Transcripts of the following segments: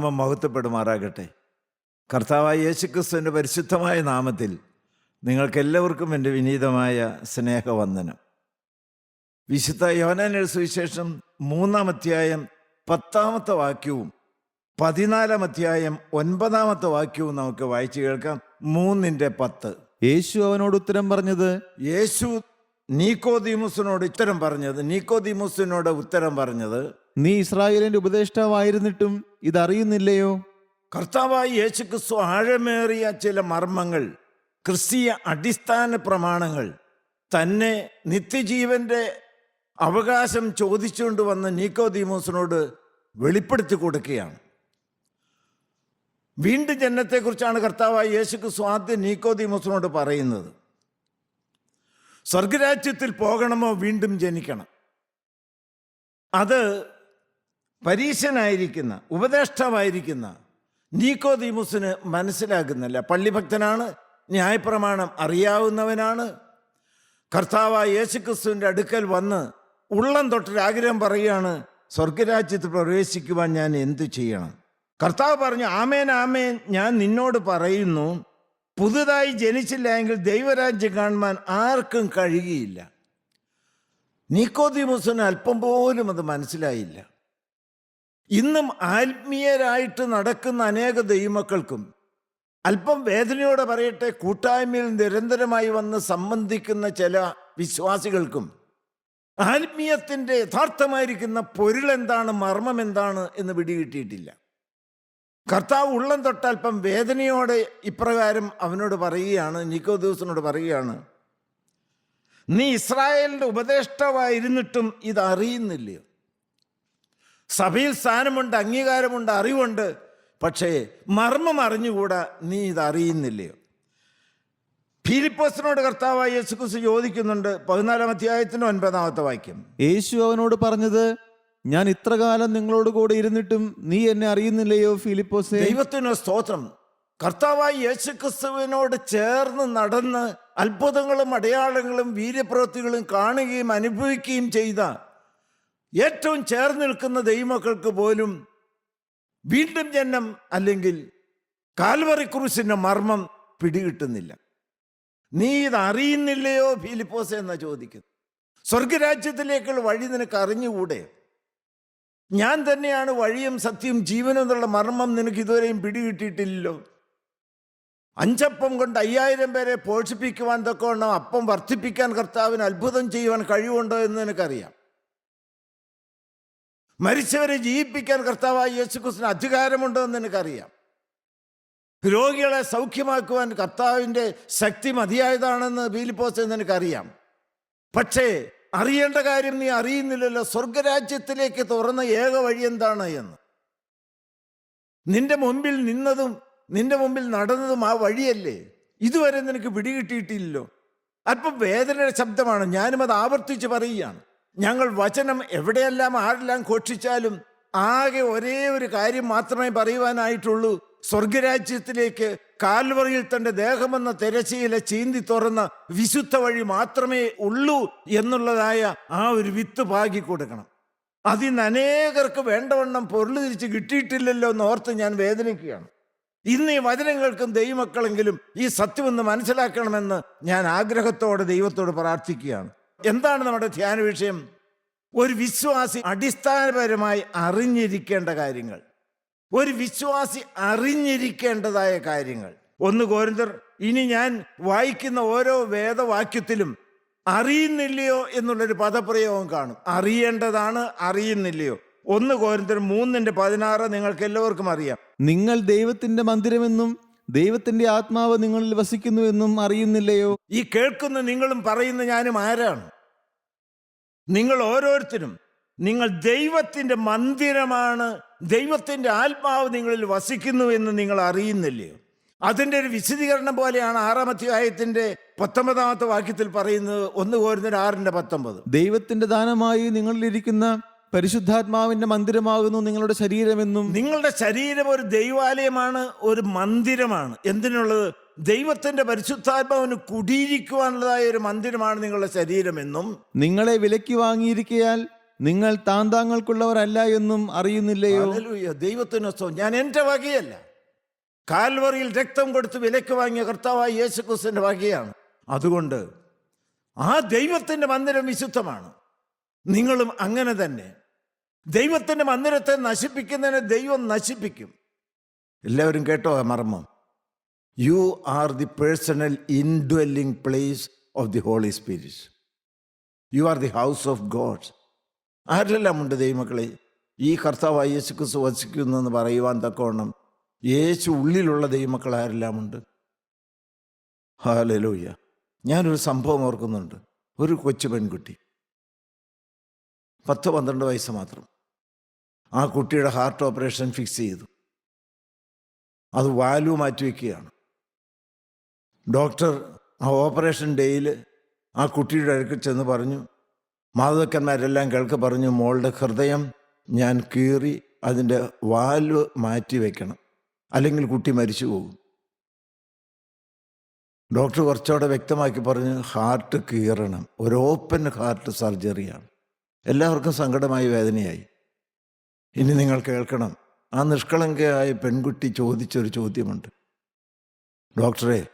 നാമം മഹത്വപ്പെടുമാറാകട്ടെ. കർത്താവായ യേശുക്രിസ്തുവിന്റെ പരിശുദ്ധമായ നാമത്തിൽ നിങ്ങൾക്കെല്ലാവർക്കും എന്റെ വിനീതമായ സ്നേഹവന്ദനം. വിശുദ്ധ യോനാനയുടെ സുവിശേഷം മൂന്നാം അധ്യായം പത്താമത്തെ വാക്യവും പതിനാലാം അധ്യായം ഒൻപതാമത്തെ വാക്യവും നമുക്ക് വായിച്ചു കേൾക്കാം. മൂന്നിന്റെ പത്ത്. യേശു അവനോട് ഉത്തരം പറഞ്ഞത് യേശു നീക്കോദീമുസിനോട് ഉത്തരം പറഞ്ഞത് നീക്കോദീമുസിനോട് ഉത്തരം പറഞ്ഞത് നീ ഇസ്രായേലിന്റെ ഉപദേഷ്ടാവായിരുന്നിട്ടും ഇതറിയുന്നില്ലയോ? കർത്താവായി യേശുക്രിസ്തു ആഴമേറിയ ചില മർമ്മങ്ങൾ ക്രിസ്തീയ അടിസ്ഥാന പ്രമാണങ്ങൾ തന്നെ നിത്യജീവന്റെ അവകാശം ചോദിച്ചുകൊണ്ട് വന്ന നീക്കോദീമോസിനോട് വെളിപ്പെടുത്തി കൊടുക്കുകയാണ്. വീണ്ടും ജനത്തെക്കുറിച്ചാണ് കർത്താവായി യേശുക്രിസ്തു ആദ്യം നീക്കോദീമോസിനോട് പറയുന്നത്. സ്വർഗരാജ്യത്തിൽ പോകണമോ വീണ്ടും ജനിക്കണം. അത് പരീശനായിരിക്കുന്ന ഉപദേഷ്ടാവായിരിക്കുന്ന നീക്കോദീമുസിന് മനസ്സിലാകുന്നില്ല. പള്ളിഭക്തനാണ് ന്യായപ്രമാണം അറിയാവുന്നവനാണ്. കർത്താവായ യേശുക്രിസ്തുവിന്റെ അടുക്കൽ വന്ന് ഉള്ളം തൊട്ടൊരാഗ്രഹം പറയുകയാണ് സ്വർഗരാജ്യത്ത് പ്രവേശിക്കുവാൻ ഞാൻ എന്തു ചെയ്യണം? കർത്താവ് പറഞ്ഞു ആമേൻ ആമേൻ ഞാൻ നിന്നോട് പറയുന്നു പുതുതായി ജനിച്ചില്ല എങ്കിൽ ദൈവരാജ്യം കാണുവാൻ ആർക്കും കഴിയുകയില്ല. നിക്കോദിമുസിന് അല്പം പോലും അത് മനസ്സിലായില്ല. ഇന്നും ആത്മീയരായിട്ട് നടക്കുന്ന അനേക ദൈവമക്കൾക്കും അല്പം വേദനയോടെ പറയട്ടെ കൂട്ടായ്മയിൽ നിരന്തരമായി വന്ന് സംബന്ധിക്കുന്ന ചില വിശ്വാസികൾക്കും ആത്മീയത്തിന്റെ യഥാർത്ഥമായിരിക്കുന്ന പൊരുളെന്താണ് മർമ്മം എന്താണ് എന്ന് പിടികിട്ടിയിട്ടില്ല. കർത്താവ് ഉള്ളം തൊട്ടൽപ്പം വേദനയോടെ ഇപ്രകാരം അവനോട് പറയുകയാണ് നിക്കോദൂസിനോട് പറയുകയാണ് നീ ഇസ്രായേലിന്റെ ഉപദേഷ്ടാവായിരുന്നിട്ടും ഇത് സഭയിൽ സ്ഥാനമുണ്ട് അംഗീകാരമുണ്ട് അറിവുണ്ട് പക്ഷേ മർമ്മം അറിഞ്ഞുകൂടാ നീ ഇത് ഫിലിപ്പോസിനോട് കർത്താവായ യേശുക്രിസ്തു ചോദിക്കുന്നുണ്ട് പതിനാലാം അധ്യായത്തിന് ഒൻപതാമത്തെ വാക്യം. യേശു അവനോട് പറഞ്ഞത് ഞാൻ ഇത്രകാലം നിങ്ങളോട് കൂടെ ഇരുന്നിട്ടും നീ എന്നെ അറിയുന്നില്ലയോ ഫിലിപ്പോസേ? ദൈവത്തിന് സ്തോത്രം. കർത്താവായ യേശുക്രിസ്തുവിനോട് ചേർന്ന് നടന്ന് അത്ഭുതങ്ങളും അടയാളങ്ങളും വീര്യപ്രവൃത്തികളും കാണുകയും അനുഭവിക്കുകയും ചെയ്ത ഏറ്റവും ചേർന്ന് നിൽക്കുന്ന ദൈവമക്കൾക്ക് പോലും വീണ്ടും ജന്മം അല്ലെങ്കിൽ കാൽവറി ക്രൂസിന്റെ മർമ്മം പിടികിട്ടുന്നില്ല. നീ ഇത് അറിയുന്നില്ലയോ ഫിലിപ്പോസ് എന്ന ചോദിക്കുന്നു. സ്വർഗരാജ്യത്തിലേക്കുള്ള വഴി നിനക്ക് അറിഞ്ഞുകൂടെ? ഞാൻ തന്നെയാണ് വഴിയും സത്യം ജീവനും എന്നുള്ള മർമ്മം നിനക്ക് ഇതുവരെയും പിടികിട്ടിയിട്ടില്ലല്ലോ. അഞ്ചപ്പം കൊണ്ട് അയ്യായിരം പേരെ പോഷിപ്പിക്കുവാൻ തൊക്കെ അപ്പം വർദ്ധിപ്പിക്കാൻ കർത്താവിന് അത്ഭുതം ചെയ്യുവാൻ കഴിവുണ്ടോ എന്ന് നിനക്കറിയാം. മരിച്ചവരെ ജീവിപ്പിക്കാൻ കർത്താവായ യേശുക്രിസ്തുവിന് അധികാരമുണ്ടോ എന്ന് നിനക്കറിയാം. രോഗികളെ സൗഖ്യമാക്കുവാൻ കർത്താവിന്റെ ശക്തി മതിയായതാണെന്ന് ബീലിപ്പോസ് നിനക്കറിയാം. പക്ഷേ അറിയേണ്ട കാര്യം നീ അറിയുന്നില്ലല്ലോ. സ്വർഗരാജ്യത്തിലേക്ക് തുറന്ന ഏക വഴി എന്താണ് എന്ന്. നിന്റെ മുമ്പിൽ നിന്നതും നിന്റെ മുമ്പിൽ നടന്നതും ആ വഴിയല്ലേ? ഇതുവരെ നിനക്ക് പിടികിട്ടിയിട്ടില്ലല്ലോ. അല്പം വേദനയുടെ ശബ്ദമാണ്. ഞാനും അത് ആവർത്തിച്ച് പറയുകയാണ്. ഞങ്ങൾ വചനം എവിടെയെല്ലാം ആരെല്ലാം ഘോഷിച്ചാലും ആകെ ഒരേ ഒരു കാര്യം മാത്രമേ പറയുവാനായിട്ടുള്ളൂ. സ്വർഗരാജ്യത്തിലേക്ക് കാൽവറിയിൽ തന്റെ ദേഹമെന്ന തിരശ്ശീല ചീന്തി തുറന്ന വിശുദ്ധ വഴി മാത്രമേ ഉള്ളൂ എന്നുള്ളതായ ആ ഒരു വിത്ത് പാകി കൊടുക്കണം. അതിന്ന് അനേകർക്ക് വേണ്ടവണ്ണം പൊരുൾ തിരിച്ച് കിട്ടിയിട്ടില്ലല്ലോ എന്ന് ഓർത്ത് ഞാൻ വേദനിക്കുകയാണ്. ഇന്ന് ഈ വചനങ്ങൾക്കും ദൈവമക്കളെങ്കിലും ഈ സത്യമെന്ന് മനസ്സിലാക്കണമെന്ന് ഞാൻ ആഗ്രഹത്തോടെ ദൈവത്തോട് പ്രാർത്ഥിക്കുകയാണ്. എന്താണ് നമ്മുടെ ധ്യാന വിഷയം? ഒരു വിശ്വാസി അടിസ്ഥാനപരമായി അറിഞ്ഞിരിക്കേണ്ട കാര്യങ്ങൾ. ഒരു വിശ്വാസി അറിഞ്ഞിരിക്കേണ്ടതായ കാര്യങ്ങൾ. ഒന്ന് കോരിന്തർ ഇനി ഞാൻ വായിക്കുന്ന ഓരോ വേദവാക്യത്തിലും അറിയുന്നില്ലയോ എന്നുള്ളൊരു പദപ്രയോഗം കാണും. അറിയേണ്ടതാണ് അറിയുന്നില്ലയോ. ഒന്ന് കോരിന്തർ മൂന്നിന്റെ പതിനാറ് നിങ്ങൾക്ക് എല്ലാവർക്കും അറിയാം. നിങ്ങൾ ദൈവത്തിന്റെ മന്ദിരമെന്നും ദൈവത്തിന്റെ ആത്മാവ് നിങ്ങളിൽ വസിക്കുന്നു എന്നും അറിയുന്നില്ലയോ? ഈ കേൾക്കുന്ന നിങ്ങളും പറയുന്ന ഞാനും ആരാണ്? നിങ്ങൾ ഓരോരുത്തരും നിങ്ങൾ ദൈവത്തിന്റെ മന്ദിരമാണ് ദൈവത്തിന്റെ ആത്മാവ് നിങ്ങളിൽ വസിക്കുന്നു എന്ന് നിങ്ങൾ അറിയുന്നില്ലയോ അതിന്റെ ഒരു വിശദീകരണം പോലെയാണ് ആറാം അധ്യായത്തിന്റെ പത്തൊമ്പതാമത്തെ വാക്യത്തിൽ പറയുന്നത് ഒന്ന് കോരുന്നൊരു ആറിന്റെ പത്തൊമ്പത്. ദൈവത്തിന്റെ ദാനമായി നിങ്ങളിലിരിക്കുന്ന പരിശുദ്ധാത്മാവിന്റെ മന്ദിരമാകുന്നു നിങ്ങളുടെ ശരീരമെന്നും. നിങ്ങളുടെ ശരീരം ഒരു ദൈവാലയമാണ് ഒരു മന്ദിരമാണ്. എന്തിനുള്ളത്? ദൈവത്തിന്റെ പരിശുദ്ധാത്മാവിന് കുടിയിരിക്കുവാനുള്ളതായ ഒരു മന്ദിരമാണ് നിങ്ങളുടെ ശരീരമെന്നും. നിങ്ങളെ വിലക്കി വാങ്ങിയിരിക്കയാൽ നിങ്ങൾ താന്താങ്ങൾക്കുള്ളവരല്ല എന്നും അറിയുന്നില്ലയോ. ദൈവത്തിന് ഞാൻ എന്റെ വകയല്ല. കാൽവറിയിൽ രക്തം കൊടുത്ത് വിലക്ക് വാങ്ങിയ കർത്താവായ യേശു ക്രിസ്തുവിന്റെ വകയാണ്. അതുകൊണ്ട് ആ ദൈവത്തിന്റെ മന്ദിരം വിശുദ്ധമാണ്. നിങ്ങളും അങ്ങനെ തന്നെ. ദൈവത്തിന്റെ മന്ദിരത്തെ നശിപ്പിക്കുന്നതിനെ ദൈവം നശിപ്പിക്കും. എല്ലാവരും കേട്ടോ മർമ്മം? You are the personal indwelling place of the Holy Spirit you are the house of God ആരെല്ലാം ഉണ്ട് ദൈവമക്കളെ? ഈ കർത്താവ് യേശു ക്രിസ്തു വസിക്കുന്നു എന്ന് പറയുവാൻ തക്കവണ്ണം യേശു ഉള്ളിലുള്ള ദൈവമക്കൾ ആരെല്ലാം ഉണ്ട് ഹാലലൂയ ഞാനൊരു സംഭവം ഓർക്കുന്നുണ്ട്. ഒരു കൊച്ചു പെൺകുട്ടി. പത്ത് പന്ത്രണ്ട് വയസ്സ് മാത്രം. ആ കുട്ടിയുടെ ഹാർട്ട് ഓപ്പറേഷൻ ഫിക്സ് ചെയ്തു. അത് വാല്യൂ മാറ്റി വയ്ക്കുകയാണ് ഡോക്ടർ ആ ഓപ്പറേഷൻ ഡേയിൽ ആ കുട്ടിയുടെ അടുക്കൽ ചെന്ന് പറഞ്ഞു മാതൃക്കന്മാരെല്ലാം കേൾക്ക് പറഞ്ഞു മോളുടെ ഹൃദയം ഞാൻ കീറി അതിന്റെ വാൽവ് മാറ്റി വയ്ക്കണം അല്ലെങ്കിൽ കുട്ടി മരിച്ചു പോകും. ഡോക്ടർ കുറച്ചുകൂടെ വ്യക്തമാക്കി പറഞ്ഞു ഹാർട്ട് കീറണം. ഒരു ഓപ്പൺ ഹാർട്ട് സർജറിയാണ്. എല്ലാവർക്കും സങ്കടമായി വേദനയായി. ഇനി നിങ്ങൾ കേൾക്കണം. ആ നിഷ്കളങ്കയായ പെൺകുട്ടി ചോദിച്ചൊരു ചോദ്യമുണ്ട്. ഡോക്ടറെ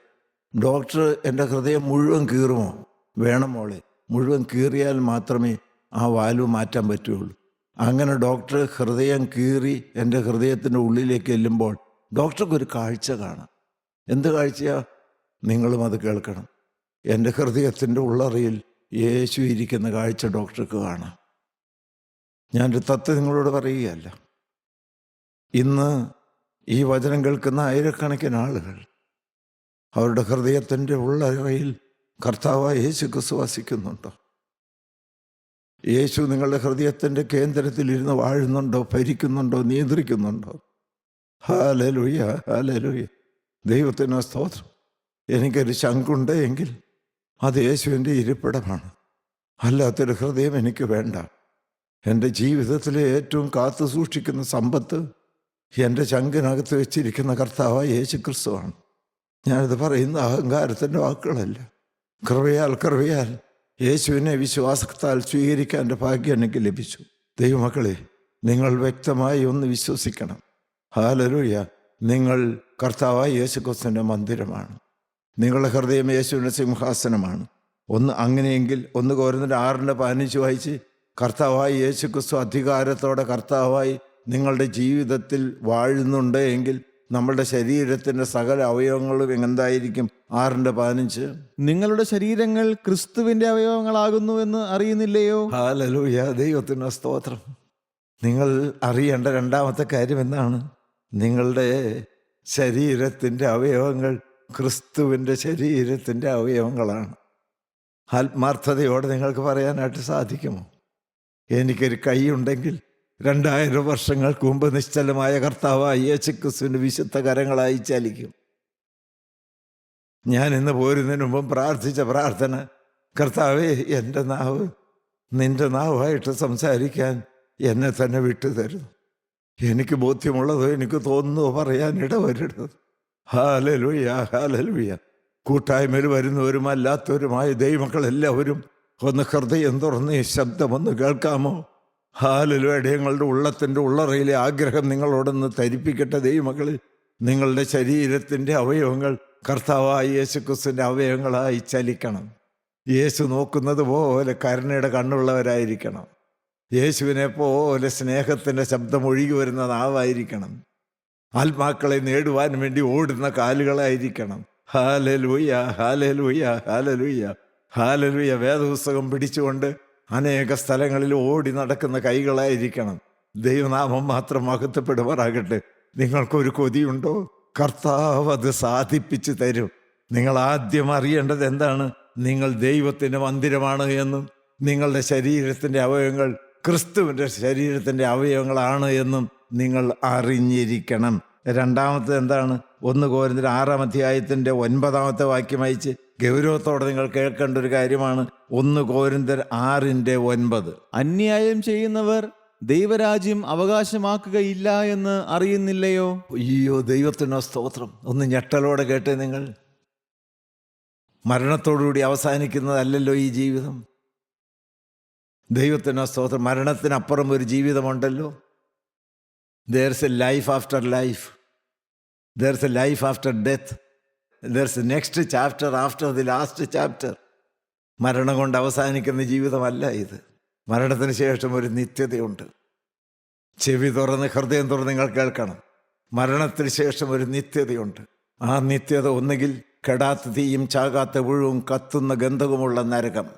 ഡോക്ടർ എന്റെ ഹൃദയം മുഴുവൻ കീറുമോ? വേണം മോളെ. മുഴുവൻ കീറിയാൽ മാത്രമേ ആ വാൽവ് മാറ്റാൻ പറ്റുകയുള്ളൂ. അങ്ങനെ ഡോക്ടർ ഹൃദയം കീറി എന്റെ ഹൃദയത്തിന്റെ ഉള്ളിലേക്ക് എല്ലുമ്പോൾ ഡോക്ടർക്ക് ഒരു കാഴ്ച കാണാം. എന്ത് കാഴ്ചയാ? നിങ്ങളും അത് കേൾക്കണം. എന്റെ ഹൃദയത്തിന്റെ ഉള്ളറയിൽ യേശു ഇരിക്കുന്ന കാഴ്ച ഡോക്ടർക്ക് കാണാം. ഞാനൊരു തത്വം നിങ്ങളോട് പറയുകയല്ല. ഇന്ന് ഈ വചനം കേൾക്കുന്ന ആയിരക്കണക്കിന് ആളുകൾ അവരുടെ ഹൃദയത്തിന്റെ ഉള്ളറയിൽ കർത്താവായ യേശു ക്രിസ്തു വസിക്കുന്നുണ്ടോ? യേശു നിങ്ങളുടെ ഹൃദയത്തിന്റെ കേന്ദ്രത്തിൽ ഇരുന്ന് വാഴുന്നുണ്ടോ? ഭരിക്കുന്നുണ്ടോ? നിയന്ത്രിക്കുന്നുണ്ടോ? ഹാലലുയ്യ ഹാലലുയ്യ ദൈവത്തിന് സ്തോത്രം. എനിക്കൊരു ശങ്കുണ്ട് എങ്കിൽ അത് യേശുവിന്റെ ഇരിപ്പിടമാണ്. അല്ലാത്തൊരു ഹൃദയം എനിക്ക് വേണ്ട. എന്റെ ജീവിതത്തിലെ ഏറ്റവും കാത്തു സൂക്ഷിക്കുന്ന സമ്പത്ത് എന്റെ ചങ്കിനകത്ത് വെച്ചിരിക്കുന്ന കർത്താവായ യേശു ക്രിസ്തുവാണ് ഞാനിത് പറയുന്ന അഹങ്കാരത്തിന്റെ വാക്കുകളല്ല. കൃപയാൽ കൃപയാൽ യേശുവിനെ വിശ്വാസത്താൽ സ്വീകരിക്കാൻ എന്റെ ഭാഗ്യം എനിക്ക് ലഭിച്ചു. ദൈവമക്കളെ നിങ്ങൾ വ്യക്തമായി ഒന്ന് വിശ്വസിക്കണം. ഹാലരൂയ നിങ്ങൾ കർത്താവായ യേശുക്രിസ്തുവിന്റെ മന്ദിരമാണ്. നിങ്ങളുടെ ഹൃദയം യേശുവിന്റെ സിംഹാസനമാണ്. ഒന്ന് അങ്ങനെയെങ്കിൽ ഒന്ന് കോരുന്നതിന്റെ ആറിന്റെ പതിനഞ്ച് വായിച്ച് കർത്താവായി യേശുക്രിസ്തു അധികാരത്തോടെ കർത്താവായി നിങ്ങളുടെ ജീവിതത്തിൽ വാഴുന്നുണ്ട് എങ്കിൽ നമ്മളുടെ ശരീരത്തിന്റെ സകല അവയവങ്ങളും എന്തായിരിക്കും ആറിന്റെ പതിനഞ്ച്. നിങ്ങളുടെ ശരീരങ്ങൾ ക്രിസ്തുവിന്റെ അവയവങ്ങളാകുന്നുവെന്ന് അറിയുന്നില്ലയോ? ഹാലലൂയ ദൈവത്തിന്റെ സ്തോത്രം. നിങ്ങൾ അറിയേണ്ട രണ്ടാമത്തെ കാര്യം എന്താണ്? നിങ്ങളുടെ ശരീരത്തിന്റെ അവയവങ്ങൾ ക്രിസ്തുവിന്റെ ശരീരത്തിന്റെ അവയവങ്ങളാണ്. ആത്മാർത്ഥതയോടെ നിങ്ങൾക്ക് പറയാനായിട്ട് സാധിക്കുമോ? എനിക്കൊരു കൈയുണ്ടെങ്കിൽ രണ്ടായിരം വർഷങ്ങൾക്ക് മുമ്പ് നിശ്ചലമായ കർത്താവായ യേശുക്രിസ്തുവിന്റെ വിശുദ്ധ കരങ്ങളായി ചലിക്കും. ഞാൻ ഇന്ന് പോരുന്നതിന് മുമ്പ് പ്രാർത്ഥിച്ച പ്രാർത്ഥന കർത്താവേ എന്റെ നാവ് നിന്റെ നാവായിട്ട് സംസാരിക്കാൻ എന്നെ തന്നെ വിട്ടു തരുന്നു എനിക്ക് ബോധ്യമുള്ളതോ എനിക്ക് തോന്നുന്നതോ പറയാൻ ഇടവരരുത്. ഹാലലുയ ഹാലലുയ. കൂട്ടായ്മയിൽ വരുന്നവരും അല്ലാത്തവരുമായ ദൈവമക്കളെല്ലാവരും ഒന്ന് ഹൃദയം തുറന്ന് ഈ ശബ്ദം ഒന്ന് കേൾക്കാമോ? ഹാലലുയുടെ നിങ്ങളുടെ ഉള്ളത്തിന്റെ ഉള്ളറയിലെ ആഗ്രഹം നിങ്ങളോടൊന്ന് ധരിപ്പിക്കട്ടെ ദൈവമകൾ നിങ്ങളുടെ ശരീരത്തിന്റെ അവയവങ്ങൾ കർത്താവായ യേശുക്രിസ്തുവിന്റെ അവയവങ്ങളായി ചലിക്കണം. യേശു നോക്കുന്നത് പോലെ കരുണയുടെ കണ്ണുള്ളവരായിരിക്കണം. യേശുവിനെ പോലെ സ്നേഹത്തിന്റെ ശബ്ദം ഒഴുകി വരുന്ന നാവായിരിക്കണം. ആത്മാക്കളെ നേടുവാൻ വേണ്ടി ഓടുന്ന കാലുകളായിരിക്കണം. ഹാലലുയ്യ ഹാലലുയ്യ ഹാലലുയ്യ ഹാലലുയ്യ വേദപുസ്തകം പിടിച്ചുകൊണ്ട് അനേക സ്ഥലങ്ങളിൽ ഓടി നടക്കുന്ന കൈകളായിരിക്കണം. ദൈവനാമം മാത്രം മഹത്വപ്പെടുമാറാകട്ടെ നിങ്ങൾക്കൊരു കൊതിയുണ്ടോ? കർത്താവ് അത് സാധിപ്പിച്ചു തരും. നിങ്ങൾ ആദ്യം അറിയേണ്ടത് എന്താണ്? നിങ്ങൾ ദൈവത്തിന്റെ മന്ദിരമാണ് എന്നും നിങ്ങളുടെ ശരീരത്തിന്റെ അവയവങ്ങൾ ക്രിസ്തുവിന്റെ ശരീരത്തിന്റെ അവയവങ്ങളാണ് എന്നും നിങ്ങൾ അറിഞ്ഞിരിക്കണം. രണ്ടാമത്തെ എന്താണ്? ഒന്ന് കോരുന്ന ആറാം അധ്യായത്തിന്റെ ഒൻപതാമത്തെ വാക്യം അയച്ച് ഗൗരവത്തോടെ നിങ്ങൾ കേൾക്കേണ്ട ഒരു കാര്യമാണ്. ഒന്ന് കോരിന്തർ ആറിന്റെ ഒൻപത്. അന്യായം ചെയ്യുന്നവർ ദൈവരാജ്യം അവകാശമാക്കുകയില്ല എന്ന് അറിയുന്നില്ലയോ? അയ്യോ ദൈവത്തിനോ സ്തോത്രം. ഒന്ന് ഞെട്ടലോടെ കേട്ടേ നിങ്ങൾ. മരണത്തോടുകൂടി അവസാനിക്കുന്നതല്ലല്ലോ ഈ ജീവിതം. ദൈവത്തിനോ സ്തോത്രം. മരണത്തിനപ്പുറം ഒരു ജീവിതമുണ്ടല്ലോ. There's a life after life there's a life after death there's next chapter after the last chapter മരണം കൊണ്ട് അവസാനിക്കുന്ന ജീവിതമല്ല ഇത്. മരണത്തിന് ശേഷം ഒരു നിത്യതയുണ്ട്. ചെവി തുറന്ന് ഹൃദയം തുറന്ന് നിങ്ങൾ കേൾക്കണം. മരണത്തിന് ശേഷം ഒരു നിത്യതയുണ്ട്. ആ നിത്യത ഒന്നുകിൽ കെടാത്ത തീയും ചാകാത്ത പുഴുവും കത്തുന്ന ഗന്ധകമുള്ള നരകം.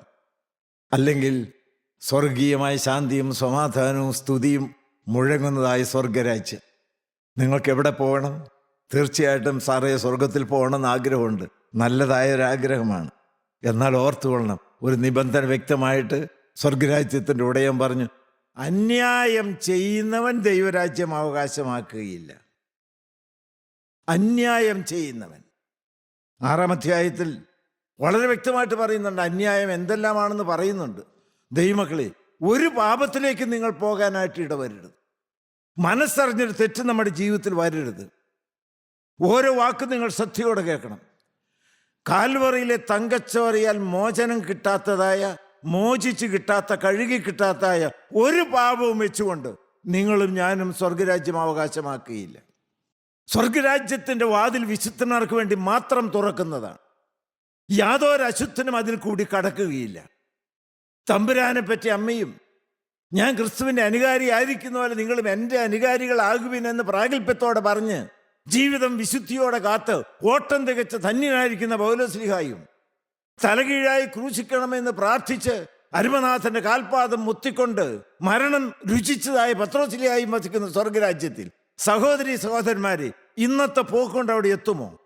അല്ലെങ്കിൽ സ്വർഗീയമായ ശാന്തിയും സമാധാനവും സ്തുതിയും മുഴങ്ങുന്നതായ സ്വർഗരാജ്യം. നിങ്ങൾക്ക് എവിടെ പോകണം? തീർച്ചയായിട്ടും സാറേ സ്വർഗത്തിൽ പോകണമെന്ന് ആഗ്രഹമുണ്ട്. നല്ലതായ ഒരു ആഗ്രഹമാണ് എന്നാൽ ഓർത്തുകൊള്ളണം ഒരു നിബന്ധന വ്യക്തമായിട്ട് സ്വർഗരാജ്യത്തിന്റെ ഉടയം പറഞ്ഞു അന്യായം ചെയ്യുന്നവൻ ദൈവരാജ്യം അവകാശമാക്കുകയില്ല. അന്യായം ചെയ്യുന്നവൻ. ആറാം അധ്യായത്തിൽ വളരെ വ്യക്തമായിട്ട് പറയുന്നുണ്ട് അന്യായം എന്തെല്ലാമാണെന്ന് പറയുന്നുണ്ട്. ദൈവമക്കളെ ഒരു പാപത്തിലേക്ക് നിങ്ങൾ പോകാനായിട്ട് ഇടവരരുത്. മനസ്സറിഞ്ഞൊരു തെറ്റ് നമ്മുടെ ജീവിതത്തിൽ വരരുത്. ഓരോ വാക്ക് നിങ്ങൾ ശ്രദ്ധയോടെ കേൾക്കണം. കാൽവറിയിലെ തങ്കച്ചോറിയാൽ മോചനം കിട്ടാത്തതായ മോചിച്ച് കിട്ടാത്ത കഴുകി കിട്ടാത്തതായ ഒരു പാപവും വെച്ചുകൊണ്ട് നിങ്ങളും ഞാനും സ്വർഗരാജ്യം അവകാശമാക്കുകയില്ല. സ്വർഗരാജ്യത്തിന്റെ വാതിൽ വിശുദ്ധന്മാർക്ക് വേണ്ടി മാത്രം തുറക്കുന്നതാണ്. യാതൊരു അശുദ്ധനും അതിൽ കൂടി കടക്കുകയില്ല. തമ്പുരാനെ പറ്റി അമ്മയും ഞാൻ ക്രിസ്തുവിന്റെ അനുകാരി ആയിരിക്കുന്ന പോലെ നിങ്ങളും എന്റെ അനുകാരികളാകുവിനെന്ന് പ്രാഗൽഭ്യത്തോടെ പറഞ്ഞ് ജീവിതം വിശുദ്ധിയോടെ കാത്ത് ഓട്ടം തികച്ച ധന്യനായിരിക്കുന്ന പൗലോസ്ലിഹായും തലകീഴായി ക്രൂശിക്കണമെന്ന് പ്രാർത്ഥിച്ച് അരുമനാഥന്റെ കാൽപാദം മുത്തിക്കൊണ്ട് മരണം രുചിച്ചതായ പത്രോശിലിയായും വസിക്കുന്ന സ്വർഗരാജ്യത്തിൽ സഹോദരി സഹോദരന്മാരെ ഇന്നത്തെ പോക്കൊണ്ട് അവിടെ എത്തുമോ?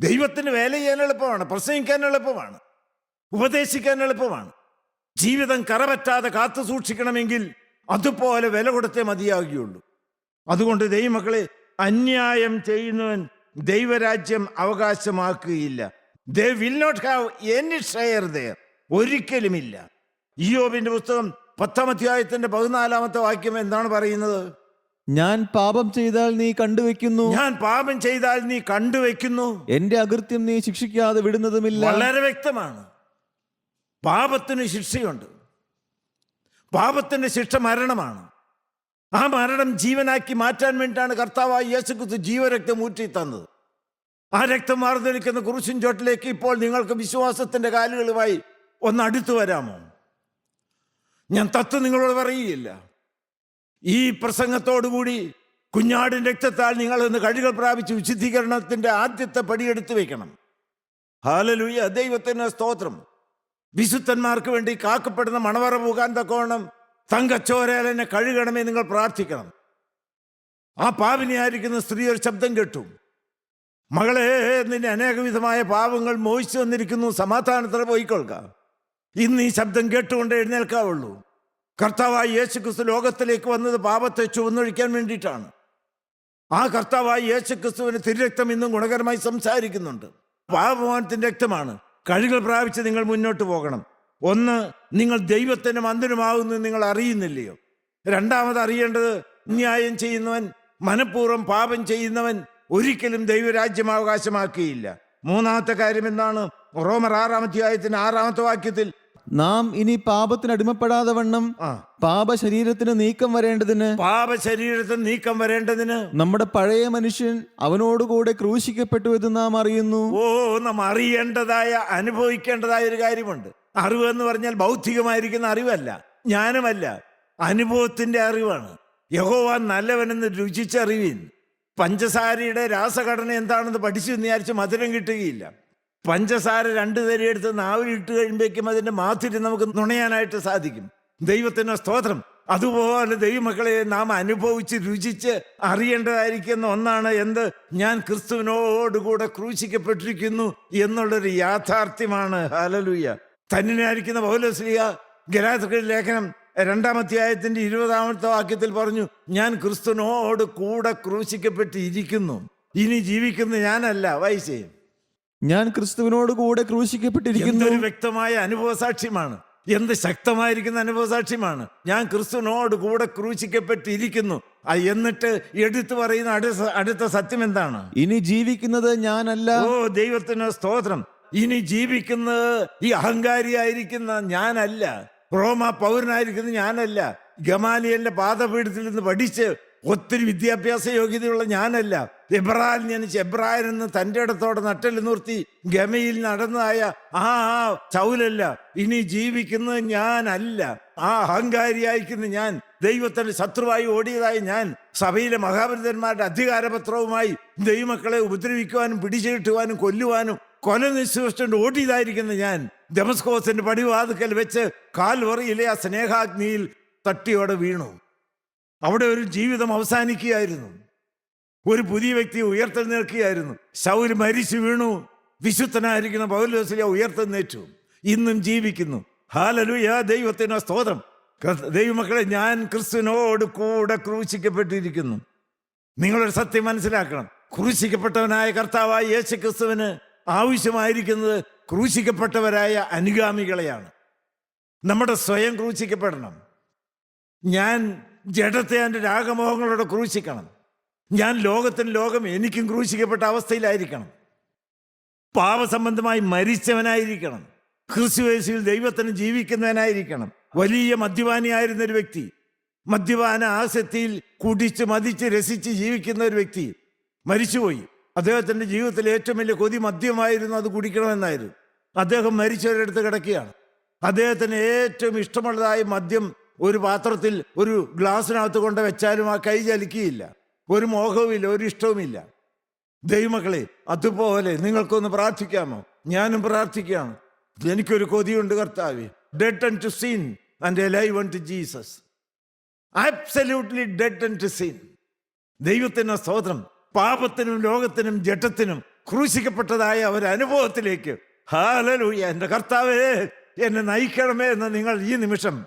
ദൈവത്തിന് വേല ചെയ്യാൻ എളുപ്പമാണ് പ്രസംഗിക്കാൻ എളുപ്പമാണ് ഉപദേശിക്കാൻ എളുപ്പമാണ്. ജീവിതം കറപറ്റാതെ കാത്തു സൂക്ഷിക്കണമെങ്കിൽ അതുപോലെ വില കൊടുത്തേ മതിയാകുകയുള്ളൂ അതുകൊണ്ട് ദൈവമക്കളെ അന്യായം ചെയ്യുന്നവൻ ദൈവരാജ്യം അവകാശമാക്കുകയില്ല. They will not have any share there ഒരിക്കലുമില്ല. ഇയോബിന്റെ പുസ്തകം പത്താം അധ്യായത്തിന്റെ പതിനാലാമത്തെ വാക്യം എന്താണ് പറയുന്നത്? ഞാൻ പാപം ചെയ്താൽ നീ കണ്ടുവെക്കുന്നു. ഞാൻ പാപം ചെയ്താൽ നീ കണ്ടുവെക്കുന്നു. എന്റെ അകൃത്യം നീ ശിക്ഷിക്കാതെ വിടുന്നതുമില്ല. വളരെ വ്യക്തമാണ്. പാപത്തിന് ശിക്ഷയുണ്ട്. പാപത്തിന്റെ ശിക്ഷ മരണമാണ്. ആ മരണം ജീവനാക്കി മാറ്റാൻ വേണ്ടിയിട്ടാണ് കർത്താവായ യേശുക്രിസ്തു ജീവരക്തം ഊറ്റി തന്നത് ആ രക്തം മാർദ്ദനിക്കുന്ന കുരിശിൻ ചോട്ടിലേക്ക് ഇപ്പോൾ നിങ്ങൾക്ക് വിശ്വാസത്തിന്റെ കാലുകളുമായി ഒന്ന് അടുത്തു വരാമോ? ഞാൻ തത്വം നിങ്ങളോട് പറയുകയില്ല. ഈ പ്രസംഗത്തോടുകൂടി കുഞ്ഞാടിൻ രക്തത്താൽ നിങ്ങൾ ഇന്ന് കഴികൾ പ്രാപിച്ച് വിശുദ്ധീകരണത്തിന്റെ ആദ്യത്തെ പടിയെടുത്തു വെക്കണം ഹാലലുയ. ദൈവത്തിന് സ്തോത്രം. വിശുദ്ധന്മാർക്ക് വേണ്ടി കാക്കപ്പെടുന്ന മണവറ പോകാൻ തക്കോണം തങ്കച്ചോരയിൽ എന്നെ കഴുകണമേ നിങ്ങൾ പ്രാർത്ഥിക്കണം. ആ പാപിനിയായിരിക്കുന്ന സ്ത്രീ ഒരു ശബ്ദം കേട്ടു. മകളെ നിന്നെ അനേകവിധമായ പാവങ്ങൾ മോഹിച്ചു വന്നിരിക്കുന്നു സമാധാനത്തോടെ പോയിക്കൊള്ളുക. ഇന്ന് ഈ ശബ്ദം കേട്ടുകൊണ്ട് എഴുന്നേൽക്കാവുള്ളൂ. കർത്താവായ യേശുക്രിസ്തു ലോകത്തിലേക്ക് വന്നത് പാപത്തെ ചുവന്നൊഴിക്കാൻ വേണ്ടിയിട്ടാണ്. ആ കർത്താവായ യേശുക്രിസ്തുവിന് തിരുരക്തം ഇന്നും ഗുണകരമായി സംസാരിക്കുന്നുണ്ട്. പാപമാനത്തിന്റെ രക്തമാണ്. കഴുകൾ പ്രാപിച്ച് നിങ്ങൾ മുന്നോട്ട് പോകണം. ഒന്ന് നിങ്ങൾ ദൈവത്തിന്റെ മന്ദിരമാകുന്നു നിങ്ങൾ അറിയുന്നില്ലയോ? രണ്ടാമത് അറിയേണ്ടത് ന്യായം ചെയ്യുന്നവൻ മനഃപൂർവം പാപം ചെയ്യുന്നവൻ ഒരിക്കലും ദൈവരാജ്യം അവകാശമാക്കിയില്ല മൂന്നാമത്തെ കാര്യം എന്താണ്? റോമർ ആറാം അധ്യായത്തിന് ആറാമത്തെ വാക്യത്തിൽ നാം ഇനി പാപത്തിന് അടിമപ്പെടാതെ വണ്ണം പാപ ശരീരത്തിന് നീക്കം വരേണ്ടതിന്? പാപ ശരീരത്തിന് നീക്കം വരേണ്ടതിന്? നമ്മുടെ പഴയ മനുഷ്യൻ അവനോടുകൂടെ ക്രൂശിക്കപ്പെട്ടു എന്ന് നാം അറിയുന്നു. ഓ നാം അറിയേണ്ടതായ അനുഭവിക്കേണ്ടതായ ഒരു കാര്യമുണ്ട്. അറിവ് എന്ന് പറഞ്ഞാൽ ബൗദ്ധികമായിരിക്കുന്ന അറിവല്ല ജ്ഞാനമല്ല. അനുഭവത്തിന്റെ അറിവാണ്. യഹോവ നല്ലവനെന്ന് രുചിച്ചറിവിൻ. പഞ്ചസാരയുടെ രാസഘടന എന്താണെന്ന് പഠിച്ചു വിചാരിച്ച് മധുരം കിട്ടുകയില്ല. പഞ്ചസാര രണ്ട് തരിയെടുത്ത് നാവിലിട്ട് കഴിയുമ്പോഴേക്കും അതിന്റെ മാധുര്യം നമുക്ക് നുണയാനായിട്ട് സാധിക്കും. ദൈവത്തിന്റെ സ്തോത്രം. അതുപോലെ ദൈവമക്കളെ നാം അനുഭവിച്ച് രുചിച്ച് അറിയേണ്ടതായിരിക്കുന്ന ഒന്നാണ് എന്ത്? ഞാൻ ക്രിസ്തുവിനോടുകൂടെ ക്രൂശിക്കപ്പെട്ടിരിക്കുന്നു എന്നുള്ളൊരു യാഥാർത്ഥ്യമാണ്. ഹലലുയ്യ തന്നിനായിരിക്കുന്ന പൗലോസ്ലിയ ഗലാത്തക്കൾ ലേഖനം രണ്ടാമധ്യായത്തിന്റെ ഇരുപതാമത്തെ വാക്യത്തിൽ പറഞ്ഞു ഞാൻ ക്രിസ്തുനോട് കൂടെ ക്രൂശിക്കപ്പെട്ടിരിക്കുന്നു. ഇനി ജീവിക്കുന്ന ഞാനല്ല. വയസ്സേ ഞാൻ ക്രിസ്തുവിനോട് കൂടെ ക്രൂശിക്കപ്പെട്ടിരിക്കുന്നു. ഒരു വ്യക്തമായ അനുഭവ സാക്ഷ്യമാണ്. എന്ത് ശക്തമായിരിക്കുന്ന അനുഭവ സാക്ഷ്യമാണ്. ഞാൻ ക്രിസ്തുവിനോട് കൂടെ ക്രൂശിക്കപ്പെട്ടിരിക്കുന്നു. എന്നിട്ട് എടുത്തു പറയുന്ന അടുത്ത അടുത്ത സത്യം എന്താണ്? ഇനി ജീവിക്കുന്നത് ഞാനല്ല. ഓ ദൈവത്തിന് സ്തോത്രം. ഇനി ജീവിക്കുന്നത് ഈ അഹങ്കാരിയായിരിക്കുന്ന ഞാനല്ല. റോമ പൗരനായിരിക്കുന്ന ഞാനല്ല. ഗമാലിയലിന്റെ പാദപീഠത്തിൽ നിന്ന് പഠിച്ച് ഒത്തിരി വിദ്യാഭ്യാസ യോഗ്യതയുള്ള ഞാനല്ല. എബ്രാഹിൽ ജനിച്ച് എബ്രാഹിൽ എന്ന് തന്റെ ഇടത്തോടെ നട്ടൽ നിർത്തി ഗമയിൽ നടന്നതായ ആ ആ ചൗലല്ല. ഇനി ജീവിക്കുന്നത് ഞാനല്ല. ആ അഹങ്കാരിയായിരിക്കുന്ന ഞാൻ ദൈവത്തിന്റെ ശത്രുവായി ഓടിയതായി ഞാൻ സഭയിലെ മഹാപുരുതന്മാരുടെ അധികാരപത്രവുമായി ദൈവമക്കളെ ഉപദ്രവിക്കുവാനും പിടിച്ചു കിട്ടുവാനും കൊല്ലുവാനും കൊല നിശ്ചയിച്ചുകൊണ്ട് ഓടിയതായിരിക്കുന്ന ഞാൻ ദമസ്കോസിന്റെ പടിവാതുക്കൽ വെച്ച് കാൽവറിയിലെ ആ സ്നേഹാഗ്നിയിൽ തട്ടിയോടെ വീണു. അവിടെ ഒരു ജീവിതം അവസാനിക്കുകയായിരുന്നു. ഒരു പുതിയ വ്യക്തി ഉയർത്തെഴുന്നേൽക്കുകയായിരുന്നു. ശൗര് മരിച്ചു വീണു. വിശുദ്ധനായിരിക്കുന്ന പൗലോസിലെ ഉയർത്തെഴുന്നേറ്റു. ഇന്നും ജീവിക്കുന്നു. ഹാലലുയ ദൈവത്തിന് സ്തോത്രം. ദൈവമക്കളെ ഞാൻ ക്രിസ്തുവിനോട് കൂടെ ക്രൂശിക്കപ്പെട്ടിരിക്കുന്നു. നിങ്ങളൊരു സത്യം മനസ്സിലാക്കണം. ക്രൂശിക്കപ്പെട്ടവനായ കർത്താവായ യേശു ക്രിസ്തുവിന് ആവശ്യമായിരിക്കുന്നത് ക്രൂശിക്കപ്പെട്ടവരായ അനുഗാമികളെയാണ്. നമ്മുടെ സ്വയം ക്രൂശിക്കപ്പെടണം. ഞാൻ ജഡത്തെ എന്റെ രാഗമോഹങ്ങളോട് ക്രൂശിക്കണം. ഞാൻ ലോകത്തിന് ലോകം എനിക്കും ക്രൂശിക്കപ്പെട്ട അവസ്ഥയിലായിരിക്കണം. പാപസംബന്ധമായി മരിച്ചവനായിരിക്കണം. ക്രിസ്തുവേശുവിൽ ദൈവത്തിന് ജീവിക്കുന്നവനായിരിക്കണം. വലിയ മദ്യപാനിയായിരുന്ന ഒരു വ്യക്തി മദ്യപാന ആസക്തിയിൽ കുടിച്ച് മതിച്ച് രസിച്ച് ജീവിക്കുന്ന ഒരു വ്യക്തി മരിച്ചുപോയി. അദ്ദേഹത്തിന്റെ ജീവിതത്തിലെ ഏറ്റവും വലിയ കൊതി മദ്യമായിരുന്നു അത് കുടിക്കണമെന്നായിരുന്നു. അദ്ദേഹം മരിച്ചവരടുത്ത് കിടക്കുകയാണ്. അദ്ദേഹത്തിന് ഏറ്റവും ഇഷ്ടമുള്ളതായ മദ്യം ഒരു പാത്രത്തിൽ ഒരു ഗ്ലാസ്സിനകത്ത് കൊണ്ട് വെച്ചാലും ആ കൈ ചലിക്കുകയില്ല. ഒരു മോഹവുമില്ല ഒരു ഇഷ്ടവുമില്ല ദൈവമക്കളെ അതുപോലെ നിങ്ങൾക്കൊന്ന് പ്രാർത്ഥിക്കാമോ? ഞാനും പ്രാർത്ഥിക്കുകയാണ്. എനിക്കൊരു കൊതിയുണ്ട് കർത്താവ്. Dead and to seen and live and to Jesus absolutely dead and to seen ദൈവത്തിന്റെ സ്തോത്രം. പാപത്തിനും ലോകത്തിനും ജഡത്തിനും ക്രൂശിക്കപ്പെട്ടതായ ഒരു അനുഭവത്തിലേക്ക്. ഹാലലൂയ എന്റെ കർത്താവേ എന്നെ നയിക്കണമേ എന്ന് നിങ്ങൾ ഈ നിമിഷം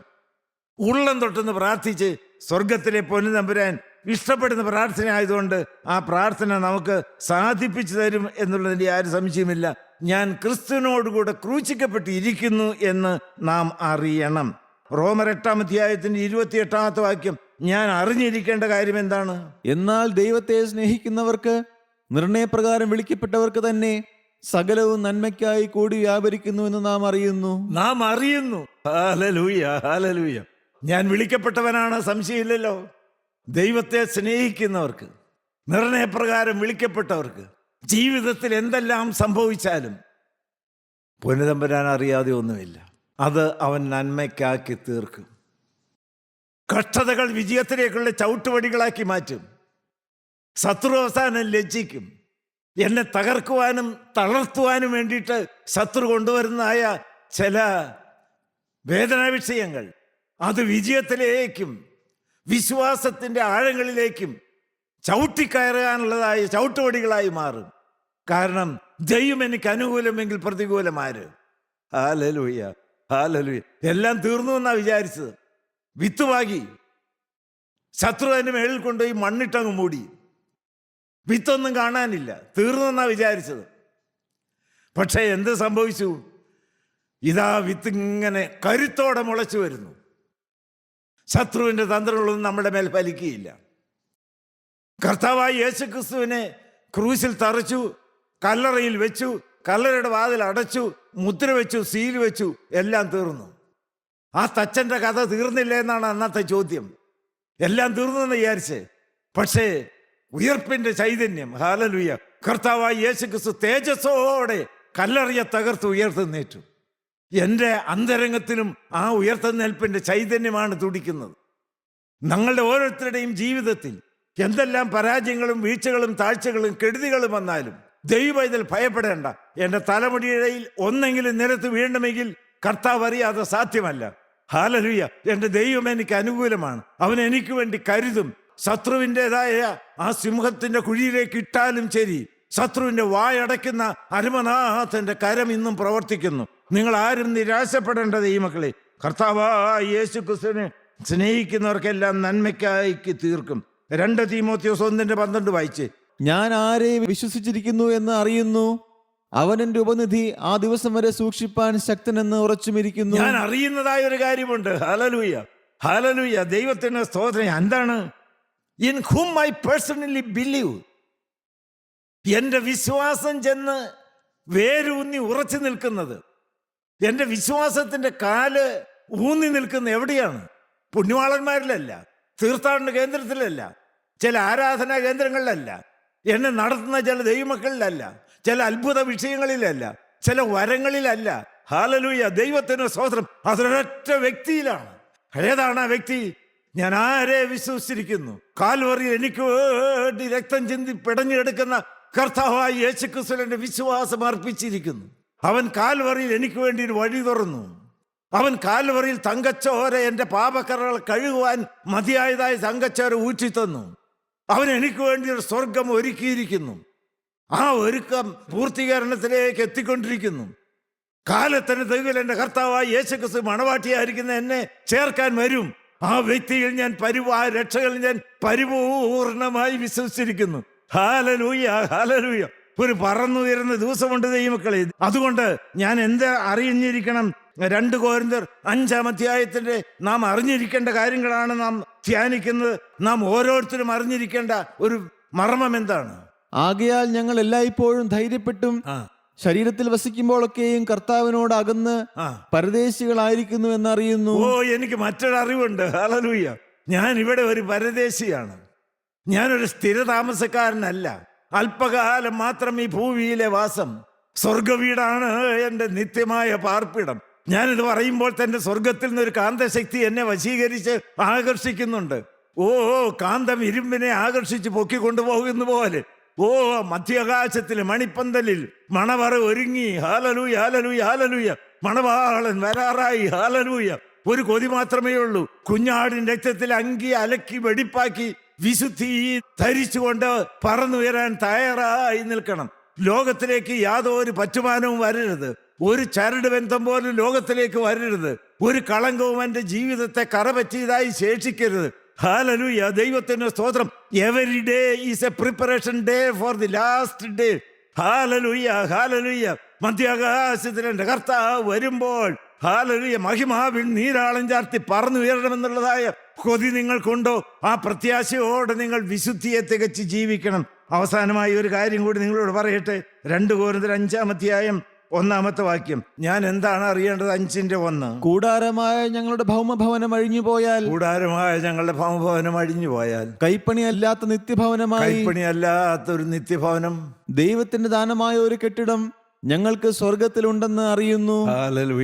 ഉള്ളം തൊട്ടെന്ന് പ്രാർത്ഥിച്ച് സ്വർഗത്തിലെ പൊന്നു തമ്പുരാൻ ഇഷ്ടപ്പെടുന്ന പ്രാർത്ഥന ആയതുകൊണ്ട് ആ പ്രാർത്ഥന നമുക്ക് സാധിപ്പിച്ചു തരും എന്നുള്ളതിന്റെ ആരും സംശയമില്ല. ഞാൻ ക്രിസ്തുവിനോടുകൂടെ ക്രൂശിക്കപ്പെട്ടിരിക്കുന്നു എന്ന് നാം അറിയണം. റോമർ എട്ടാം അധ്യായത്തിന്റെ ഇരുപത്തിയെട്ടാമത്തെ വാക്യം ഞാൻ അറിഞ്ഞിരിക്കേണ്ട കാര്യം എന്താണ്? എന്നാൽ ദൈവത്തെ സ്നേഹിക്കുന്നവർക്ക് നിർണയപ്രകാരം വിളിക്കപ്പെട്ടവർക്ക് തന്നെ സകലവും നന്മയ്ക്കായി കൂടി വ്യാപരിക്കുന്നു എന്ന് നാം അറിയുന്നു. നാം അറിയുന്നു. ഹാലലൂയ ഹാലലൂയ ഞാൻ വിളിക്കപ്പെട്ടവനാണ് സംശയമില്ലല്ലോ. ദൈവത്തെ സ്നേഹിക്കുന്നവർക്ക് നിർണയപ്രകാരം വിളിക്കപ്പെട്ടവർക്ക് ജീവിതത്തിൽ എന്തെല്ലാം സംഭവിച്ചാലും പുനതമ്പരാൻ അറിയാതെ ഒന്നുമില്ല. അത് അവൻ നന്മയ്ക്കാക്കി തീർക്കും. കഷ്ടതകൾ വിജയത്തിലേക്കുള്ള ചവിട്ടുപടികളാക്കി മാറ്റും. ശത്രു അവസാനം ലജ്ജിക്കും. എന്നെ തകർക്കുവാനും തളർത്തുവാനും വേണ്ടിയിട്ട് ശത്രു കൊണ്ടുവരുന്നതായ ചില വേദനാ വിഷയങ്ങൾ. അത് വിജയത്തിലേക്കും വിശ്വാസത്തിന്റെ ആഴങ്ങളിലേക്കും ചവിട്ടിക്കയറാനുള്ളതായ ചവിട്ടുപടികളായി മാറും. കാരണം ദൈവം എനിക്ക് അനുകൂലമെങ്കിൽ പ്രതികൂലമാര് ഹാലലുയ്യ ഹാലലുയ്യ എല്ലാം തീർന്നു എന്നാ വിചാരിച്ചത്. വിത്തുവാകി ശത്രു അതിന്റെ മേളിൽ കൊണ്ടുപോയി മണ്ണിട്ടങ്ങ് മൂടി. വിത്തൊന്നും കാണാനില്ല. തീർന്നെന്നാണ് വിചാരിച്ചത്. പക്ഷേ എന്ത് സംഭവിച്ചു? ഇതാ വിത്ത് ഇങ്ങനെ കരുത്തോടെ മുളച്ചു വരുന്നു. ശത്രുവിന്റെ തന്ത്രങ്ങളൊന്നും നമ്മുടെ മേൽ ഫലിക്കുകയില്ല. കർത്താവായി യേശു ക്രിസ്തുവിനെ ക്രൂശിൽ തറച്ചു കല്ലറയിൽ വെച്ചു കല്ലറയുടെ വാതിൽ അടച്ചു മുദ്ര വെച്ചു സീൽ വെച്ചു എല്ലാം തീർന്നു. ആ തച്ചന്റെ കഥ തീർന്നില്ല എന്നാണ് അന്നത്തെ ചോദ്യം. എല്ലാം തീർന്നു എന്ന് വിചാരിച്ച്. പക്ഷേ ഉയർപ്പിന്റെ ചൈതന്യം ഹാലലുയ കർത്താവായ യേശു ക്രിസ്തു തേജസ്സോടെ കല്ലറിയ തകർത്ത് ഉയർത്തുന്നേറ്റു. എന്റെ അന്തരംഗത്തിലും ആ ഉയർത്തെന്നേൽപ്പിന്റെ ചൈതന്യമാണ് തുടിക്കുന്നത്. ഞങ്ങളുടെ ഓരോരുത്തരുടെയും ജീവിതത്തിൽ എന്തെല്ലാം പരാജയങ്ങളും വീഴ്ചകളും താഴ്ചകളും കെടുതികളും വന്നാലും ദൈവം ഇതിൽ ഭയപ്പെടേണ്ട. എന്റെ തലമുടിയിടയിൽ ഒന്നെങ്കിലും നിരത്ത് വീഴണമെങ്കിൽ കർത്താവ് അറിയാതെ സാധ്യമല്ല. ഹാലലുയ. എന്റെ ദൈവം എനിക്ക് അനുകൂലമാണ്. അവൻ എനിക്ക് വേണ്ടി കരുതും. ശത്രുവിന്റെതായ ആ സിംഹത്തിന്റെ കുഴിയിലേക്ക് ഇട്ടാലും ശരി. ശത്രുവിന്റെ വായടയ്ക്കുന്ന അരുമനാഥന്റെ കരം ഇന്നും പ്രവർത്തിക്കുന്നു. നിങ്ങൾ ആരും നിരാശപ്പെടേണ്ടത് ഈ മക്കളെ കർത്താവായ യേശു ക്രിസ്തുവിനെ സ്നേഹിക്കുന്നവർക്കെല്ലാം നന്മയ്ക്കായി തീർക്കും. രണ്ട് തീമോത്യോസ് ഒന്നിന്റെ പന്ത്രണ്ട് വായിച്ച് ഞാൻ ആരെ വിശ്വസിച്ചിരിക്കുന്നു എന്ന് അറിയുന്നു? അവൻ എന്റെ ഉപനിധി ആ ദിവസം വരെ സൂക്ഷിപ്പാൻ ശക്തനെന്ന് ഉറച്ചുമിരിക്കുന്നു. ഞാൻ അറിയുന്നതായ ഒരു കാര്യമുണ്ട്. ഹലലൂയ ഹലലൂയ ദൈവത്തിന് സ്തോത്രം എന്താണ്? In whom I personally believe. എന്റെ വിശ്വാസം ചെന്ന് വേരൂന്നി ഉറച്ചു നിൽക്കുന്നത്. എന്റെ വിശ്വാസത്തിന്റെ കാൽ ഊന്നി നിൽക്കുന്ന എവിടെയാണ്? പുണ്യവാളന്മാരിലല്ല തീർത്ഥാടന കേന്ദ്രത്തിലല്ല ചില ആരാധനാ കേന്ദ്രങ്ങളിലല്ല എന്നെ നടത്തുന്ന ചില ദൈവമക്കളിലല്ല. ചില അത്ഭുത വിഷയങ്ങളിലല്ല ചില വരങ്ങളിലല്ല. ഹാലലൂയ ദൈവത്തിന് സ്വതന്ത്രം അതൊരൊറ്റ വ്യക്തിയിലാണ്. ഏതാണ് ആ വ്യക്തി? ഞാൻ ആരെ വിശ്വസിച്ചിരിക്കുന്നു? കാൽവറി എനിക്ക് വേണ്ടി രക്തം ചിന്തി പിടഞ്ഞെടുക്കുന്ന കർത്താവായി യേശു യേശുക്രിസ്തുവിന്റെ വിശ്വാസം അർപ്പിച്ചിരിക്കുന്നു. അവൻ കാൽവറിയിൽ എനിക്ക് വേണ്ടി ഒരു വഴി തുറന്നു. അവൻ കാൽവറിയിൽ തങ്കച്ചോര എന്റെ പാപക്കറകൾ കഴുകുവാൻ മതിയായതായി തങ്കച്ചോര ഊറ്റിത്തന്നു. അവൻ എനിക്ക് വേണ്ടി ഒരു സ്വർഗം ഒരുക്കിയിരിക്കുന്നു. ആ ഒരുക്കം പൂർത്തീകരണത്തിലേക്ക് എത്തിക്കൊണ്ടിരിക്കുന്നു. കാലത്തിന് തെരുവിൽ എന്റെ കർത്താവായ യേശുക്രിസ്തു മണവാട്ടിയായിരിക്കുന്ന എന്നെ ചേർക്കാൻ വരും. ആ വ്യക്തിയിൽ ഞാൻ പരിപൂ ആ രക്ഷകളിൽ ഞാൻ പരിപൂർണമായി വിശ്വസിച്ചിരിക്കുന്നു. ഹാലലൂയ ഹാലലൂയ ഒരു പറന്നുയരുന്ന ദിവസമുണ്ട് ദൈവമക്കളെ. അതുകൊണ്ട് ഞാൻ എന്ത് അറിഞ്ഞിരിക്കണം? രണ്ട് കോരിന്തർ അഞ്ചാം അധ്യായത്തിന്റെ നാം അറിഞ്ഞിരിക്കേണ്ട കാര്യങ്ങളാണ് നാം ധ്യാനിക്കുന്നത്. നാം ഓരോരുത്തരും അറിഞ്ഞിരിക്കേണ്ട ഒരു മർമ്മം എന്താണ്? ആകയാൽ ഞങ്ങൾ എല്ലായ്പ്പോഴും ധൈര്യപ്പെട്ടും ശരീരത്തിൽ വസിക്കുമ്പോഴൊക്കെയും കർത്താവിനോട് അകന്ന് പരദേശികളായിരിക്കുന്നു എന്നറിയുന്നു. ഓ എനിക്ക് മറ്റൊരറിവുണ്ട്. ഹലലൂയ ഞാൻ ഇവിടെ ഒരു പരദേശിയാണ്. ഞാനൊരു സ്ഥിരതാമസക്കാരനല്ല. അല്പകാലം മാത്രം ഈ ഭൂമിയിലെ വാസം. സ്വർഗവീടാണ് എന്റെ നിത്യമായ പാർപ്പിടം. ഞാനിത് പറയുമ്പോൾ തന്നെ സ്വർഗത്തിൽ നിന്നൊരു കാന്തശക്തി എന്നെ വശീകരിച്ച് ആകർഷിക്കുന്നുണ്ട്. ഓ കാന്തം ഇരുമ്പിനെ ആകർഷിച്ച് പൊക്കിക്കൊണ്ടുപോകുന്ന പോലെ. ഓ മധ്യാകാശത്തിലെ മണിപ്പന്തലിൽ മണവറ ഒരുങ്ങി. ഹാലലൂയ ഹാലലൂയ ഹാലലൂയ. മണവാളൻ വരാറായി. ഹാലലൂയ. ഒരു കൊതി മാത്രമേ ഉള്ളൂ. കുഞ്ഞാടിന്റെ രക്തത്തിൽ അങ്കി അലക്കി വെടിപ്പാക്കി വിശുദ്ധി ധരിച്ചുകൊണ്ട് പറന്നുയരാൻ തയ്യാറായി നിൽക്കണം. ലോകത്തിലേക്ക് യാതൊരു പറ്റുമാനവും വരരുത്. ഒരു ചരട് ബന്ധം പോലും ലോകത്തിലേക്ക് വരരുത്. ഒരു കളങ്കവും എന്റെ ജീവിതത്തെ കറപറ്റിയതായി ശേഷിക്കരുത്. ഹാലലൂയ ദൈവത്തിന്റെ സ്തോത്രം. Every day is a preparation day for the last day hallelujah ഹാലലൂയ മധ്യാകാശത്തിൽ എന്റെ കർത്താവ് വരുമ്പോൾ ഹാലലൂയ മഹിമാവിൽ നീരാളം ചാർത്തി പറന്നുയരണമെന്നുള്ളതായ കൊതി നിങ്ങൾക്കുണ്ടോ? ആ പ്രത്യാശയോടെ നിങ്ങൾ വിശുദ്ധിയെ തികച്ച് ജീവിക്കണം. അവസാനമായി ഒരു കാര്യം കൂടി നിങ്ങളോട് പറയട്ടെ. രണ്ട് അഞ്ചാം അഞ്ചാമധ്യായം ഒന്നാമത്തെ വാക്യം ഞാൻ എന്താണ് അറിയേണ്ടത് അഞ്ചിന്റെ ഒന്ന്? കൂടാരമായ ഞങ്ങളുടെ ഭൗമഭവനം അഴിഞ്ഞു പോയാൽ കൂടാരമായ ഞങ്ങളുടെ ഭൗമഭവനം അഴിഞ്ഞു പോയാൽ കൈപ്പണിയല്ലാത്ത നിത്യഭവനമായി കൈപ്പണി അല്ലാത്ത കൈപ്പണിയല്ലാത്തൊരു നിത്യഭവനം. ദൈവത്തിന്റെ ദാനമായ ഒരു കെട്ടിടം ഞങ്ങൾക്ക് സ്വർഗത്തിലുണ്ടെന്ന് അറിയുന്നു.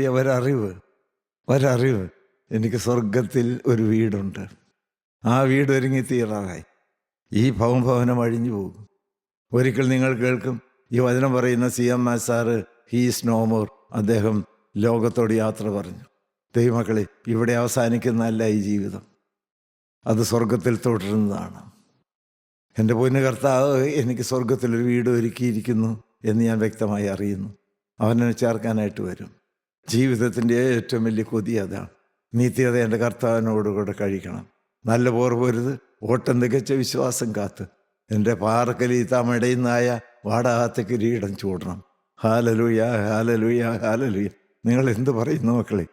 ഒരറിവ് ഒരറിവ് എനിക്ക് സ്വർഗത്തിൽ ഒരു വീടുണ്ട്. ആ വീട് ഒരുങ്ങി തീരാറായി ഈ ഭവഭവനം അഴിഞ്ഞു പോകും. ഒരിക്കൽ നിങ്ങൾ കേൾക്കും. ഈ വചനം പറയുന്ന C M S sir he's no more അദ്ദേഹം ലോകത്തോട് യാത്ര പറഞ്ഞു. ദൈവമക്കളെ ഇവിടെ അവസാനിക്കുന്നതല്ല ഈ ജീവിതം. അത് സ്വർഗത്തിൽ തുടരുന്നതാണ്. എന്റെ പൊന്നു കർത്താവ് എനിക്ക് സ്വർഗത്തിലൊരു വീട് ഒരുക്കിയിരിക്കുന്നു എന്ന് ഞാൻ വ്യക്തമായി അറിയുന്നു. അവനെ ചേർക്കാനായിട്ട് വരും. ജീവിതത്തിന്റെ ഏറ്റവും വലിയ കൊതി അതാണ്. നീത്യത എന്റെ കർത്താവിനോടുകൂടെ കഴിക്കണം. നല്ല പോർ പോരുത്. ഓട്ടം തികച്ച വിശ്വാസം കാത്ത്. എന്റെ പാറക്കലി താമടയുന്നായ വാടാത്ത കിരീടം ചൂടണം. ഹാലലുയ ഹാലലുയ ഹാലലുയ. നിങ്ങൾ എന്ത് പറയുന്നു മക്കളെ?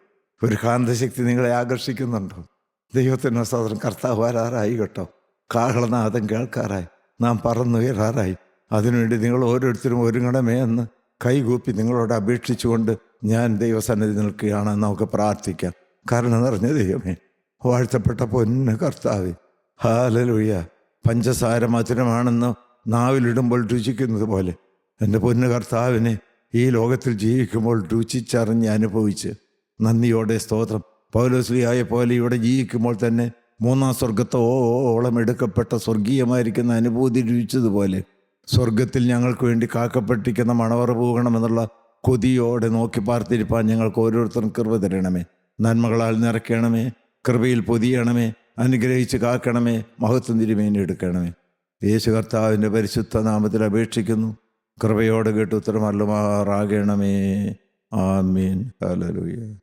ഒരു കാന്തശക്തി നിങ്ങളെ ആകർഷിക്കുന്നുണ്ടോ? ദൈവത്തിന്റെ സാധനം കർത്താവ് വരാറായി കേട്ടോ. കാഹളനാഥം കേൾക്കാറായി. നാം പറന്നുയരാറായി. അതിനുവേണ്ടി നിങ്ങൾ ഓരോരുത്തരും ഒരുങ്ങണമേ എന്ന് കൈകൂപ്പി നിങ്ങളോട് അപേക്ഷിച്ചുകൊണ്ട് ഞാൻ ദൈവസന്നിധി നിൽക്കുകയാണ് നമുക്ക് പ്രാർത്ഥിക്കാം. കാരണം നിറഞ്ഞ ദൈവമേ. വാഴ്ത്തപ്പെട്ട പൊന്ന കർത്താവേ. ഹാലലുയ. പഞ്ചസാര മധുരമാണെന്ന് നാവിലിടുമ്പോൾ രുചിക്കുന്നത് പോലെ എന്റെ പൊന്ന് കർത്താവിനെ ഈ ലോകത്തിൽ ജീവിക്കുമ്പോൾ രുചിച്ചറിഞ്ഞ് അനുഭവിച്ച് നന്ദിയോടെ സ്തോത്രം. പൗലോസ്ലിയായ പോലെ ഇവിടെ ജീവിക്കുമ്പോൾ തന്നെ മൂന്നാം സ്വർഗത്തോളം എടുക്കപ്പെട്ട സ്വർഗീയമായിരിക്കുന്ന അനുഭൂതി രുചിച്ചതുപോലെ സ്വർഗത്തിൽ ഞങ്ങൾക്ക് വേണ്ടി കാക്കപ്പെട്ടിരിക്കുന്ന മണവറ പോകണമെന്നുള്ള കൊതിയോടെ നോക്കി പാർത്തിരിപ്പാൻ ഞങ്ങൾക്ക് ഓരോരുത്തരും കൃപ തരണമേ. നന്മകളാൽ നിറയ്ക്കണമേ. കൃപയിൽ പൊതിയണമേ. അനുഗ്രഹിച്ച് കാക്കണമേ. മഹത്വം തിരുമേനി എടുക്കണമേ. യേശു കർത്താവിന്റെ പരിശുദ്ധ നാമത്തിൽ അപേക്ഷിക്കുന്നു. കൃപയോടെ കേട്ട് ഉത്തരമല്ലുമാറാകണമേ ആമീൻ. ഹല്ലേലൂയ.